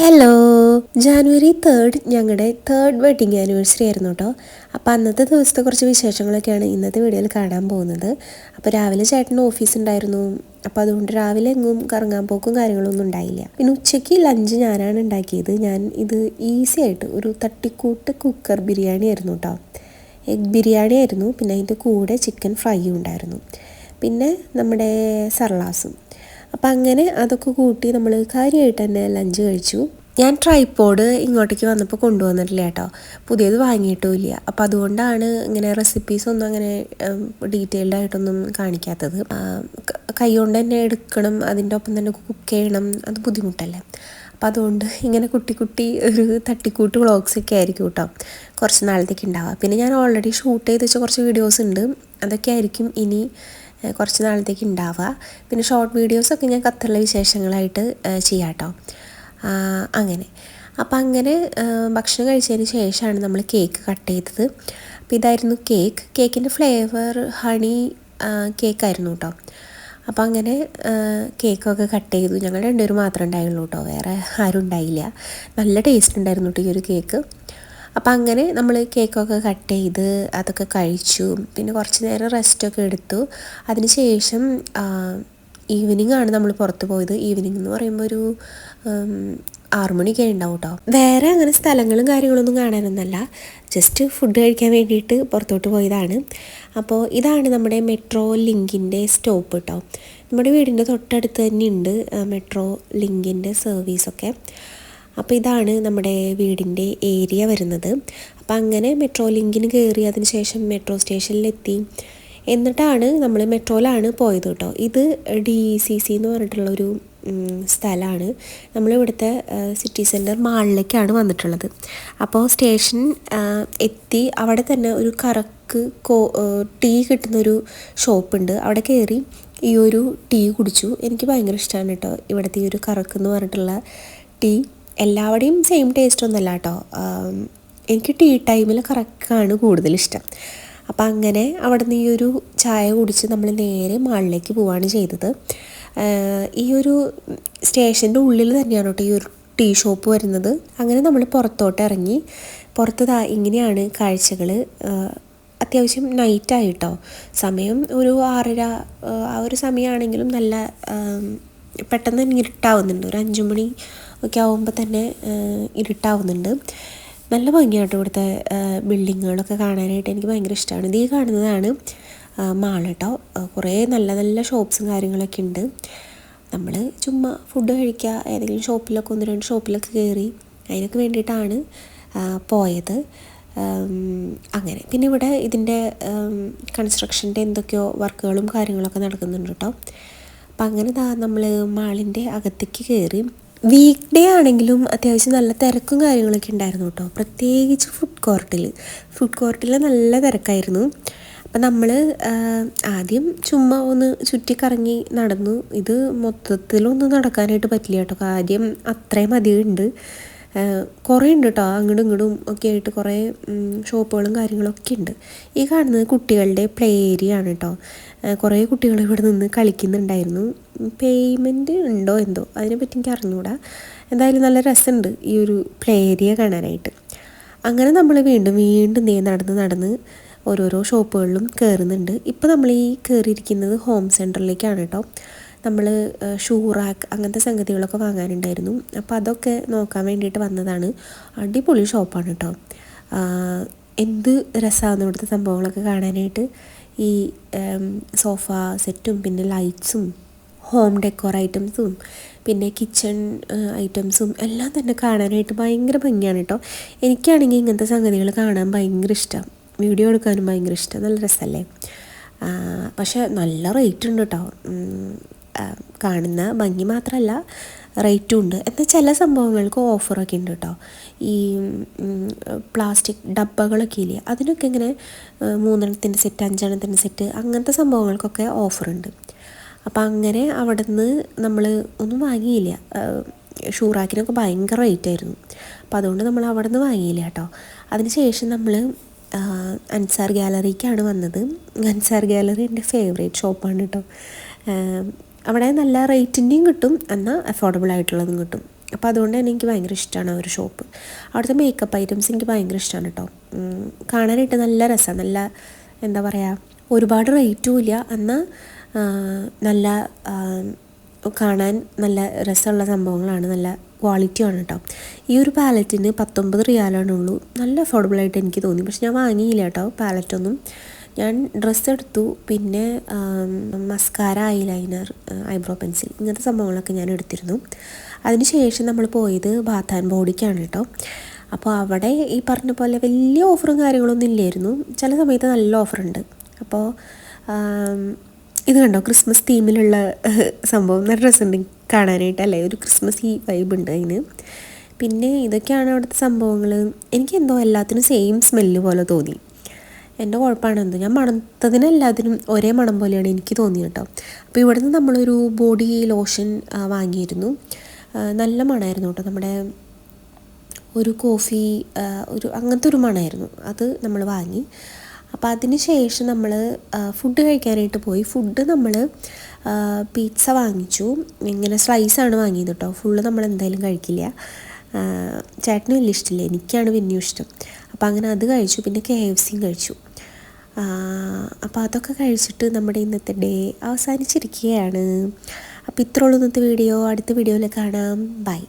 Hello January third ഞങ്ങളുടെ third wedding anniversary ആയിരുന്നു കേട്ടോ അപ്പോൾ അന്നത്തെ ദിവസത്തെ കുറച്ച് വിശേഷങ്ങളൊക്കെയാണ് ഇന്നത്തെ വീഡിയോയിൽ കാണാൻ പോകുന്നത്. അപ്പോൾ രാവിലെ ചേട്ടന് ഓഫീസ് ഉണ്ടായിരുന്നു. അപ്പോൾ അതുകൊണ്ട് രാവിലെ എങ്ങും കറങ്ങാൻ പോക്കും കാര്യങ്ങളൊന്നും ഉണ്ടായില്ല. പിന്നെ ഉച്ചയ്ക്ക് ലഞ്ച് ഞാനാണ് ഉണ്ടാക്കിയത്. ഞാൻ ഇത് ഈസി ആയിട്ട് ഒരു തട്ടിക്കൂട്ട് കുക്കർ ബിരിയാണി ആയിരുന്നു കേട്ടോ എഗ് ബിരിയാണി ആയിരുന്നു. പിന്നെ അതിന്റെ കൂടെ ചിക്കൻ ഫ്രൈയും ഉണ്ടായിരുന്നു. പിന്നെ നമ്മുടെ സർലാസും. അപ്പം അങ്ങനെ അതൊക്കെ കൂട്ടി നമ്മൾ കാര്യമായിട്ട് തന്നെ ലഞ്ച് കഴിച്ചു. ഞാൻ ട്രൈപ്പോഡ് ഇങ്ങോട്ടേക്ക് വന്നപ്പോൾ കൊണ്ടുവന്നിട്ടില്ല കേട്ടോ. പുതിയത് വാങ്ങിയിട്ടും ഇല്ല. അപ്പം അതുകൊണ്ടാണ് ഇങ്ങനെ റെസിപ്പീസ് ഒന്നും അങ്ങനെ ഡീറ്റെയിൽഡ് ആയിട്ടൊന്നും കാണിക്കാത്തത്. കൈ കൊണ്ട് തന്നെ എടുക്കണം അതിന്റെ ഒപ്പം തന്നെ കുക്ക് ചെയ്യണം അത് ബുദ്ധിമുട്ടല്ലേ? അപ്പം അതുകൊണ്ട് ഇങ്ങനെ കുട്ടി കുട്ടി ഒരു തട്ടിക്കൂട്ട് വ്ളോഗ്സ് ഒക്കെ ആയിരിക്കും കേട്ടോ. കുറച്ച് നാളത്തേക്ക് ഉണ്ടാവുക. പിന്നെ ഞാൻ ഓൾറെഡി ഷൂട്ട് ചെയ്ത് വെച്ച കുറച്ച് വീഡിയോസ് ഉണ്ട്. അതൊക്കെ ആയിരിക്കും ഇനി കുറച്ച് നാളത്തേക്ക് ഉണ്ടാവുക. പിന്നെ ഷോർട്ട് വീഡിയോസൊക്കെ ഞാൻ ഖത്തറിലെ വിശേഷങ്ങളായിട്ട് ചെയ്യാം കേട്ടോ അങ്ങനെ. അപ്പം അങ്ങനെ ഭക്ഷണം കഴിച്ചതിന് ശേഷമാണ് നമ്മൾ കേക്ക് കട്ട് ചെയ്തത്. അപ്പോൾ ഇതായിരുന്നു കേക്ക് കേക്കിന്റെ ഫ്ലേവർ ഹണി കേക്കായിരുന്നു കേട്ടോ അപ്പോൾ അങ്ങനെ കേക്കൊക്കെ കട്ട് ചെയ്തു. ഞങ്ങൾ രണ്ടുപേരും മാത്രമേ ഉണ്ടായുള്ളൂ കേട്ടോ വേറെ ആരും ഉണ്ടായില്ല. നല്ല ടേസ്റ്റ് ഉണ്ടായിരുന്നു കേട്ടോ ഈ ഒരു കേക്ക് അപ്പോൾ അങ്ങനെ നമ്മൾ കേക്കൊക്കെ കട്ട് ചെയ്ത് അതൊക്കെ കഴിച്ചു. പിന്നെ കുറച്ച് നേരം റെസ്റ്റൊക്കെ എടുത്തു. അതിന് ശേഷം ഈവനിങ് ആണ് നമ്മൾ പുറത്ത് പോയത്. ഈവനിങ് എന്ന് പറയുമ്പോൾ ഒരു ആറുമണിയൊക്കെ ആറ് മണിയൊക്കെ ഉണ്ടാവും കേട്ടോ വേറെ അങ്ങനെ സ്ഥലങ്ങളും കാര്യങ്ങളൊന്നും കാണാനൊന്നല്ല. ജസ്റ്റ് ഫുഡ് കഴിക്കാൻ വേണ്ടിയിട്ട് പുറത്തോട്ട് പോയതാണ്. അപ്പോൾ ഇതാണ് നമ്മുടെ മെട്രോ ലിങ്കിന്റെ സ്റ്റോപ്പ് കേട്ടോ നമ്മുടെ വീടിന്റെ തൊട്ടടുത്ത് തന്നെ ഉണ്ട് മെട്രോ ലിങ്കിന്റെ സർവീസൊക്കെ അപ്പോൾ ഇതാണ് നമ്മുടെ വീടിന്റെ ഏരിയ വരുന്നത്. അപ്പം അങ്ങനെ മെട്രോ ലിങ്കിന് കയറി അതിന് ശേഷം മെട്രോ സ്റ്റേഷനിലെത്തി എന്നിട്ടാണ് നമ്മൾ മെട്രോയിലാണ് പോയത് കേട്ടോ. ഇത് ഡി സി സി എന്ന് പറഞ്ഞിട്ടുള്ളൊരു സ്ഥലമാണ് നമ്മളിവിടുത്തെ സിറ്റി സെന്റർ മാളിലേക്കാണ് വന്നിട്ടുള്ളത്. അപ്പോൾ സ്റ്റേഷൻ എത്തി. അവിടെ തന്നെ ഒരു കറക്ക് കോ ടീ കിട്ടുന്നൊരു ഷോപ്പുണ്ട് അവിടെ കയറി ഈ ഒരു ടീ കുടിച്ചു. എനിക്ക് ഭയങ്കര ഇഷ്ടമാണ് കേട്ടോ ഇവിടുത്തെ ഈ ഒരു കറക്ക് എന്ന് പറഞ്ഞിട്ടുള്ള ടീ. എല്ലാവരുടെയും സെയിം ടേസ്റ്റ് ഒന്നല്ല കേട്ടോ. എനിക്ക് ടീ ടൈമിൽ കറക്കാണ് കൂടുതൽ ഇഷ്ടം. അപ്പം അങ്ങനെ അവിടെ നിന്ന് ഈ ഒരു ചായ കുടിച്ച് നമ്മൾ നേരെ മാളിലേക്ക് പോവാണ് ചെയ്തത്. ഈ ഒരു സ്റ്റേഷന്റെ ഉള്ളിൽ തന്നെയാണ് കേട്ടോ ഈ ഒരു ടീ ഷോപ്പ് വരുന്നത്. അങ്ങനെ നമ്മൾ പുറത്തോട്ട് ഇറങ്ങി. പുറത്ത് ഇങ്ങനെയാണ് കാഴ്ചകൾ അത്യാവശ്യം നൈറ്റായിട്ടോ സമയം ഒരു ആറര ആ ഒരു സമയമാണെങ്കിലും നല്ല പെട്ടെന്ന് തന്നെ ഇരുട്ടാവുന്നുണ്ട്. ഒരു അഞ്ചു മണി ഒക്കെ ആവുമ്പോൾ തന്നെ ഇരുട്ടാവുന്നുണ്ട്. നല്ല ഭംഗിയായിട്ട് ഇവിടുത്തെ ബിൽഡിങ്ങുകളൊക്കെ കാണാനായിട്ട് എനിക്ക് ഭയങ്കര ഇഷ്ടമാണ് ഇത് കാണുന്നതാണ് മാൾ കേട്ടോ കുറേ നല്ല നല്ല ഷോപ്സും കാര്യങ്ങളൊക്കെ ഉണ്ട് നമ്മൾ ചുമ്മാ ഫുഡ് കഴിക്കുക ഏതെങ്കിലും ഷോപ്പിലൊക്കെ ഒന്ന് രണ്ട് ഷോപ്പിലൊക്കെ കയറി അതിനൊക്കെ വേണ്ടിയിട്ടാണ് പോയത്. അങ്ങനെ. പിന്നെ ഇവിടെ ഇതിന്റെ കൺസ്ട്രക്ഷന്റെ എന്തൊക്കെയോ വർക്കുകളും കാര്യങ്ങളൊക്കെ നടക്കുന്നുണ്ട് കേട്ടോ അപ്പം അങ്ങനെ നമ്മൾ മാളിന്റെ അകത്തേക്ക് കയറി വീക്ക് ഡേ ആണെങ്കിലും അത്യാവശ്യം നല്ല തിരക്കും കാര്യങ്ങളൊക്കെ ഉണ്ടായിരുന്നു കേട്ടോ. പ്രത്യേകിച്ച് ഫുഡ് കോർട്ടിൽ ഫുഡ് കോർട്ടിൽ നല്ല തിരക്കായിരുന്നു. അപ്പം നമ്മൾ ആദ്യം ചുമ്മാ ഒന്ന് ചുറ്റിക്കറങ്ങി നടന്നു. ഇത് മൊത്തത്തിലൊന്നും നടക്കാനായിട്ട് പറ്റില്ല കേട്ടോ. കാര്യം അത്രയും അധികം ഉണ്ട്. കുറേ ഉണ്ട് കേട്ടോ അങ്ങോട്ടും ഇങ്ങോട്ടും ഒക്കെ ആയിട്ട് കുറേ ഷോപ്പുകളും ഷോപ്പുകളും കാര്യങ്ങളൊക്കെ ഉണ്ട് ഈ കാണുന്നത് കുട്ടികളുടെ പ്ലേ ഏരിയ ആണ് കേട്ടോ കുറേ കുട്ടികൾ ഇവിടെ നിന്ന് കളിക്കുന്നുണ്ടായിരുന്നു. പേയ്മെന്റ് ഉണ്ടോ എന്തോ? അതിനെപ്പറ്റി എനിക്ക് അറിഞ്ഞുകൂടാ എന്തായാലും നല്ല രസമുണ്ട് ഈ ഒരു പ്ലേ ഏരിയ കാണാനായിട്ട്. അങ്ങനെ നമ്മൾ വീണ്ടും വീണ്ടും നേ നടന്ന് നടന്ന് ഓരോരോ ഷോപ്പുകളിലും കയറുന്നുണ്ട് ഇപ്പോൾ നമ്മൾ ഈ കയറിയിരിക്കുന്നത് ഹോം സെന്ററിലേക്കാണ് കേട്ടോ നമ്മൾ ഷൂ റാക്ക് അങ്ങനത്തെ സംഗതികളൊക്കെ വാങ്ങാനുണ്ടായിരുന്നു. അപ്പോൾ അതൊക്കെ നോക്കാൻ വേണ്ടിയിട്ട് വന്നതാണ്. അടിപൊളി ഷോപ്പാണ് കേട്ടോ എന്ത് രസമാണ് ഇവിടുത്തെ സംഭവങ്ങളൊക്കെ കാണാനായിട്ട്. ഈ സോഫ സെറ്റും പിന്നെ ലൈറ്റ്സും ഹോം ഡെക്കോർ ഐറ്റംസും പിന്നെ കിച്ചൺ ഐറ്റംസും എല്ലാം തന്നെ കാണാനായിട്ട് ഭയങ്കര ഭംഗിയാണ് കേട്ടോ എനിക്കാണെങ്കിൽ ഇങ്ങനത്തെ സംഗതികൾ കാണാൻ ഭയങ്കര ഇഷ്ടം. വീഡിയോ എടുക്കാനും ഭയങ്കര ഇഷ്ടം. നല്ല രസമല്ലേ പക്ഷേ നല്ല റേറ്റ് ഉണ്ട് കേട്ടോ കാണുന്ന ഭംഗി മാത്രമല്ല റേറ്റും ഉണ്ട്. എന്നാൽ ചില സംഭവങ്ങൾക്ക് ഓഫറൊക്കെ ഉണ്ട് കേട്ടോ. ഈ പ്ലാസ്റ്റിക് ഡബ്ബകളൊക്കെ ഇല്ലേ അതിനൊക്കെ ഇങ്ങനെ മൂന്നെണ്ണത്തിന്റെ സെറ്റ് അഞ്ചെണ്ണത്തിന്റെ സെറ്റ് അങ്ങനത്തെ സംഭവങ്ങൾക്കൊക്കെ ഓഫറുണ്ട് അപ്പം അങ്ങനെ അവിടെ നിന്ന് നമ്മൾ ഒന്നും വാങ്ങിയില്ല. ഷൂറാക്കിനൊക്കെ ഭയങ്കര റേറ്റ് ആയിരുന്നു. അപ്പം അതുകൊണ്ട് നമ്മൾ അവിടെ നിന്ന് വാങ്ങിയില്ല കേട്ടോ. അതിന് ശേഷം നമ്മൾ അൻസാർ ഗാലറിക്കാണ് വന്നത്. അൻസാർ ഗാലറി എന്റെ ഫേവറേറ്റ് ഷോപ്പാണ് കേട്ടോ. അവിടെ നല്ല റേറ്റിന്റെയും കിട്ടും എന്നാൽ അഫോർഡബിൾ ആയിട്ടുള്ളതും കിട്ടും. അപ്പോൾ അതുകൊണ്ട് തന്നെ എനിക്ക് ഭയങ്കര ഇഷ്ടമാണ് ആ ഒരു ഷോപ്പ് അവിടുത്തെ മേക്കപ്പ് ഐറ്റംസ് എനിക്ക് ഭയങ്കര ഇഷ്ടമാണ് കേട്ടോ കാണാനായിട്ട് നല്ല രസമാണ് നല്ല എന്താ പറയുക ഒരുപാട് റേറ്റും ഇല്ല. എന്നാൽ നല്ല കാണാൻ നല്ല രസമുള്ള സംഭവങ്ങളാണ്. നല്ല ക്വാളിറ്റിയാണ് കേട്ടോ ഈ ഒരു പാലറ്റിന് പത്തൊമ്പത് റിയാലാണുള്ളൂ നല്ല അഫോർഡബിൾ ആയിട്ട് എനിക്ക് തോന്നി. പക്ഷെ ഞാൻ വാങ്ങിയില്ല കേട്ടോ പാലറ്റൊന്നും ഞാൻ ഡ്രസ്സ് എടുത്തു. പിന്നെ mascara eyeliner eyebrow pencil ഇങ്ങനത്തെ സംഭവങ്ങളൊക്കെ ഞാൻ എടുത്തിരുന്നു. അതിനുശേഷം നമ്മൾ പോയത് ബാത്ത് ആൻഡ് ബോഡിക്കാണ് കേട്ടോ. അപ്പോൾ അവിടെ ഈ പറഞ്ഞ പോലെ വലിയ ഓഫറും കാര്യങ്ങളൊന്നും ഇല്ലായിരുന്നു. ചില സമയത്ത് നല്ല ഓഫറുണ്ട് അപ്പോൾ ഇത് കണ്ടോ? ക്രിസ്മസ് തീമിലുള്ള സംഭവം. നല്ല ഡ്രസ്സ് ഉണ്ട് കാണാനായിട്ട് അല്ലേ? ഒരു ക്രിസ്മസ് ഈ വൈബ് ഉണ്ട് അതിന്. പിന്നെ ഇതൊക്കെയാണ് അവിടുത്തെ സംഭവങ്ങൾ എനിക്ക് എന്തോ എല്ലാത്തിനും സെയിം സ്മെല്ല് പോലെ തോന്നി. എന്റെ കുഴപ്പമാണ് എന്തോ? ഞാൻ മണത്തതിന് എല്ലാത്തിനും ഒരേ മണം പോലെയാണ് എനിക്ക് തോന്നിയത് കേട്ടോ. അപ്പോൾ ഇവിടെ നിന്ന് നമ്മളൊരു ബോഡി ലോഷൻ വാങ്ങിയിരുന്നു. നല്ല മണമായിരുന്നു കേട്ടോ. നമ്മുടെ ഒരു കോഫി ഒരു അങ്ങനത്തെ ഒരു മണമായിരുന്നു അത് നമ്മൾ വാങ്ങി. അപ്പോൾ അതിന് ശേഷം നമ്മൾ ഫുഡ് കഴിക്കാനായിട്ട് പോയി. ഫുഡ് നമ്മൾ പിസ്സ വാങ്ങിച്ചു. ഇങ്ങനെ സ്ലൈസാണ് വാങ്ങിയത് കേട്ടോ. ഫുള്ള് നമ്മൾ എന്തായാലും കഴിക്കില്ല. ചേട്ടന് വലിയ ഇഷ്ടമില്ല. എനിക്കാണ് പിന്നെയും ഇഷ്ടം. അപ്പോൾ അങ്ങനെ അത് കഴിച്ചു. പിന്നെ കെ എഫ് സിയും കഴിച്ചു. അപ്പോൾ അതൊക്കെ കഴിച്ചിട്ട് നമ്മുടെ ഇന്നത്തെ ഡേ അവസാനിച്ചിരിക്കുകയാണ്. അപ്പോൾ ഇത്രയുള്ളൂ ഇന്നത്തെ വീഡിയോ. അടുത്ത വീഡിയോയിൽ കാണാം. ബൈ.